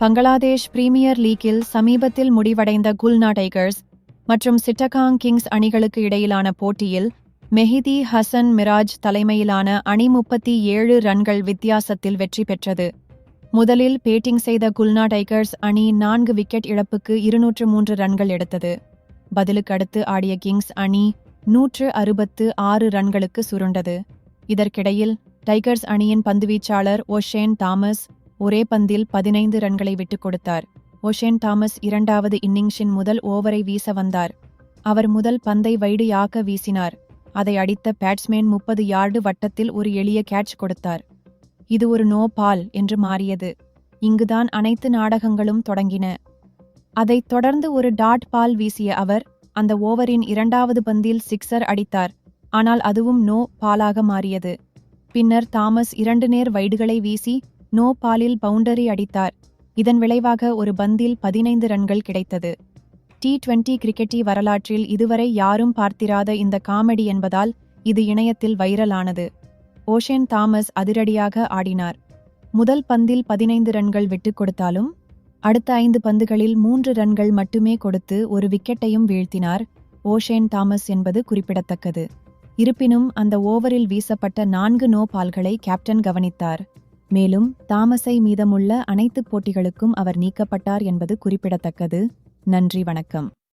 Bangladesh premier லீக்கில் சமீபத்தில் முடிவடைந்த Khulna tigers மற்றும் சிட்டகாங் கிங்ஸ் அணிகளுக்கு இடையிலான போட்டியில் மெஹிதி ஹசன் மிராஜ் தலைமையிலான அணி முப்பத்தி ஏழு ரன்கள் வித்தியாசத்தில் வெற்றி பெற்றது. முதலில் பேட்டிங் செய்த குல்னா டைகர்ஸ் அணி நான்கு விக்கெட் இழப்புக்கு இருநூற்று மூன்று ரன்கள் எடுத்தது. பதிலுக்கு அடுத்து ஆடிய கிங்ஸ் அணி நூற்று அறுபத்து ஆறு ரன்களுக்கு சுருண்டது. இதற்கிடையில் டைகர்ஸ் அணியின் பந்துவீச்சாளர் ஓஷேன் தாமஸ் ஒரே பந்தில் பதினைந்து ரன்களை விட்டுக் கொடுத்தார். ஓஷேன் தாமஸ் இரண்டாவது இன்னிங்ஸின் முதல் ஓவரை வீச வந்தார். அவர் முதல் பந்தை வைடு யாக்க வீசினார். அதை அடித்த பேட்ஸ்மேன் முப்பது யார்டு வட்டத்தில் ஒரு எளிய கேட்ச் கொடுத்தார். இது ஒரு நோ பால் என்று மாறியது. இங்குதான் அனைத்து நாடகங்களும் தொடங்கின. அதைத் தொடர்ந்து ஒரு டாட் பால் வீசிய அவர் அந்த ஓவரின் இரண்டாவது பந்தில் சிக்ஸர் அடித்தார். ஆனால் அதுவும் நோ பாலாக மாறியது. பின்னர் தாமஸ் இரண்டு நேர் வைடுகளை வீசி நோ பாலில் பவுண்டரி அடித்தார். இதன் விளைவாக ஒரு பந்தில் பதினைந்து ரன்கள் கிடைத்தது. டி டுவெண்டி கிரிக்கெட்டி வரலாற்றில் இதுவரை யாரும் பார்த்திராத இந்த காமெடி என்பதால் இது இணையத்தில் வைரலானது. ஓஷேன் தாமஸ் அதிரடியாக ஆடினார். முதல் பந்தில் பதினைந்து ரன்கள் விட்டுக் கொடுத்தாலும் அடுத்த ஐந்து பந்துகளில் மூன்று ரன்கள் மட்டுமே கொடுத்து ஒரு விக்கெட்டையும் வீழ்த்தினார் ஓஷேன் தாமஸ் என்பது குறிப்பிடத்தக்கது. இருப்பினும் அந்த ஓவரில் வீசப்பட்ட நான்கு நோ பால்களை கேப்டன் கவனித்தார். மேலும் தாமஸை மீதமுள்ள அனைத்து போட்டிகளுக்கும் அவர் நீக்கப்பட்டார் என்பது குறிப்பிடத்தக்கது. நன்றி வணக்கம்.